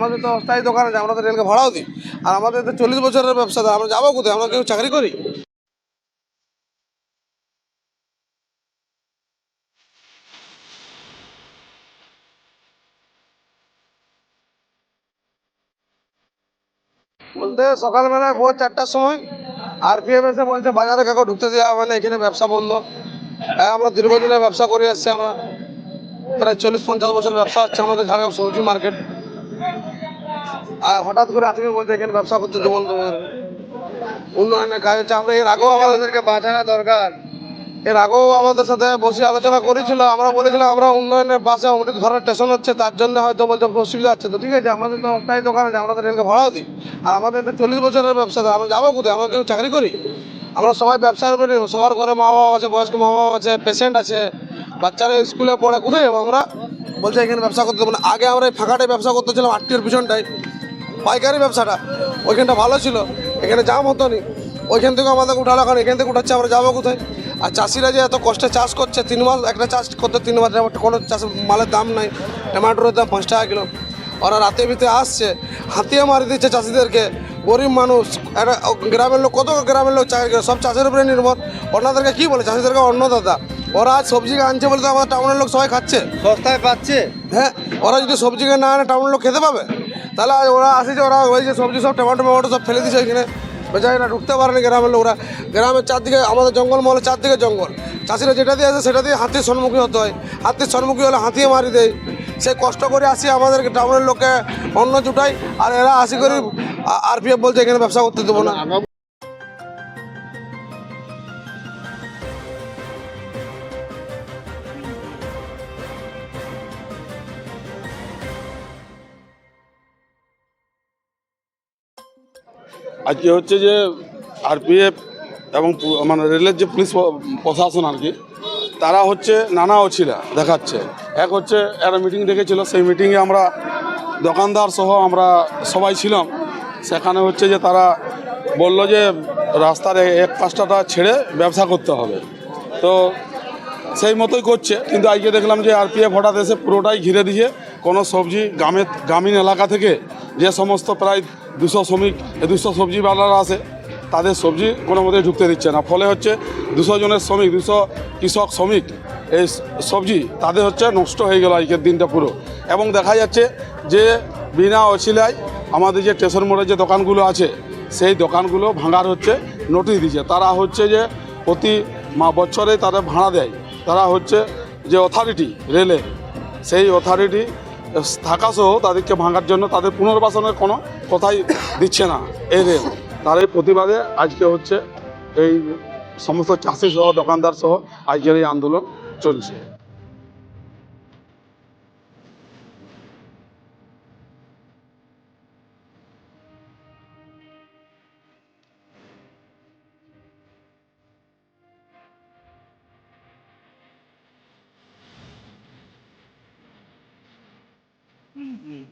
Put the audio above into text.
আমাদের তো অস্থায়ী দোকান আছে, আমরা তো রেলকে ভাড়াও দিই। আর আমাদের তো চল্লিশ বছরের ব্যবসা, আমরা যাব কোথায়? আমরা কেউ চাকরি করি? বলতে সকালবেলায় ভোর চারটার সময় আর পিএফ এসে বলছে, বাজারে কাউকে ঢুকতে দেওয়া হবে না এখানে ব্যবসা বন্ধ আমরা দীর্ঘদিনের ব্যবসা করে আসছি আমরা। প্রায় চল্লিশ পঞ্চাশ বছর ব্যবসা হচ্ছে আমাদের ঝাড়গ্রাম সবজি মার্কেট। হঠাৎ করে আজকে বলছে এখানে ব্যবসা করতে দেবো না তোমার। উন্নয়নের কাজ হচ্ছে আমরা এর আগেও আমাদেরকে বাঁচানো দরকার। এর আগেও আমাদের সাথে বসে আলোচনা করেছিল। আমরা বলেছিলাম, আমরা উন্নয়নের পাশে অমৃত ধরার স্টেশন হচ্ছে, তার জন্য হয়তো বলছে অসুবিধা হচ্ছে। তো ঠিক আছে, আমাদের তো অস্থায়ী দোকান আছে, আমরা তো রেলকে ভাড়াও দিই। আর আমাদের চল্লিশ বছরের ব্যবসা আমরা যাব কোথায়? আমরা কেউ চাকরি করি। আমরা সবাই ব্যবসার উপরে, সবার ঘরে মা বাবা আছে, বয়স্ক মা বাবা আছে পেশেন্ট আছে। বাচ্চারা স্কুলে পড়ে, কোথায় যাব আমরা? বলছে, এখানে ব্যবসা করতে দেবো না। আগে আমরা এই ফাঁকাটায় ব্যবসা করতেছিলাম আটটির পিছনটায়। পাইকারি ব্যবসাটা। ওইখানটা ভালো ছিল। এখানে জাম হতো নি ওইখান থেকে আমাদের উঠালো, কারণ এখান থেকে উঠাচ্ছে, আমরা যাব কোথায়? আর চাষিরা যে এত কষ্টে চাষ করছে, তিন মাস, একটা চাষ করতে তিন মাস কোনো চাষ, মালের দাম নাই। টমেটোর দাম পাঁচ টাকা কিলো। ওরা রাতে ভিতে আসছে, হাতিয়ে মারি দিচ্ছে চাষিদেরকে। গরিব মানুষ, একটা গ্রামের লোক, কত গ্রামের লোক সব চাষের উপরে নির্ভর। ওনাদেরকে কী বলে? চাষিদেরকে অন্নদাতা ওরা সবজি আনছে বলে তো আমাদের টাউনের লোক সবাই খাচ্ছে। সস্তায় পাচ্ছে? হ্যাঁ ওরা যদি সবজি না আনে টাউনের লোক খেতে পাবে। তাহলে আজ ওরা আসেছে ওরা ওই যে সবজি সব টমেটো টমেটো সব ফেলে দিচ্ছে এখানে বেচারিরা ঢুকতে পারেনি গ্রামের লোকরা। গ্রামের চারদিকে আমাদের জঙ্গল মহলে চারদিকে জঙ্গল। চাষিরা যেটা দিয়ে আসে সেটা দিয়ে হাতির সম্মুখী হতে হয়। হাতির সম্মুখী হলে হাতিয়ে মারি দেয়। সে কষ্ট করে আসি আমাদের টাউনের লোককে অন্ন জুটাই আর এরা আসি করে আরপিএফ বলছে এখানে ব্যবসা করতে দেবো না। আজকে হচ্ছে যে আরপিএফ এবং মানে রেলের যে পুলিশ প্রশাসন আর কি, তারা হচ্ছে নানা অছিলা দেখাচ্ছে। এক হচ্ছে একটা মিটিং ডেকেছিল সেই মিটিংয়ে আমরা দোকানদার সহ আমরা সবাই ছিলাম। সেখানে হচ্ছে যে তারা বলল যে রাস্তার এক পাঁচটাটা ছেড়ে ব্যবসা করতে হবে। তো সেই মতোই করছে, কিন্তু আজকে দেখলাম যে আরপিএফ হঠাৎ এসে পুরোটাই ঘিরে দিয়ে কোনো সবজি গ্রামের গ্রামীণ এলাকা থেকে যে সমস্ত প্রায় দুশো শ্রমিক দুশো সবজিওয়ালারা আসে তাদের সবজি কোনো মতেই ঢুকতে দিচ্ছে না। ফলে হচ্ছে দুশো জনের শ্রমিক, দুশো কৃষক শ্রমিক এই সবজি তাদের হচ্ছে নষ্ট হয়ে গেল আজকের দিনটা পুরো। এবং দেখা যাচ্ছে যে বিনা অছিলায় আমাদের যে স্টেশন মোড়ের যে দোকানগুলো আছে, সেই দোকানগুলো ভাঙার হচ্ছে নোটিশ দিচ্ছে। তারা হচ্ছে যে প্রতি মা বছরে তারা ভাড়া দেয়। তারা হচ্ছে যে অথরিটি রেলে সেই অথরিটি থাকা সহ তাদেরকে ভাঙার জন্য তাদের পুনর্বাসনের কোনো কথাই দিচ্ছে না। এই রেল তার এই প্রতিবাদে আজকে হচ্ছে এই সমস্ত চাষি সহ দোকানদার সহ আজকের এই আন্দোলন চলছে। 嗯。嗯。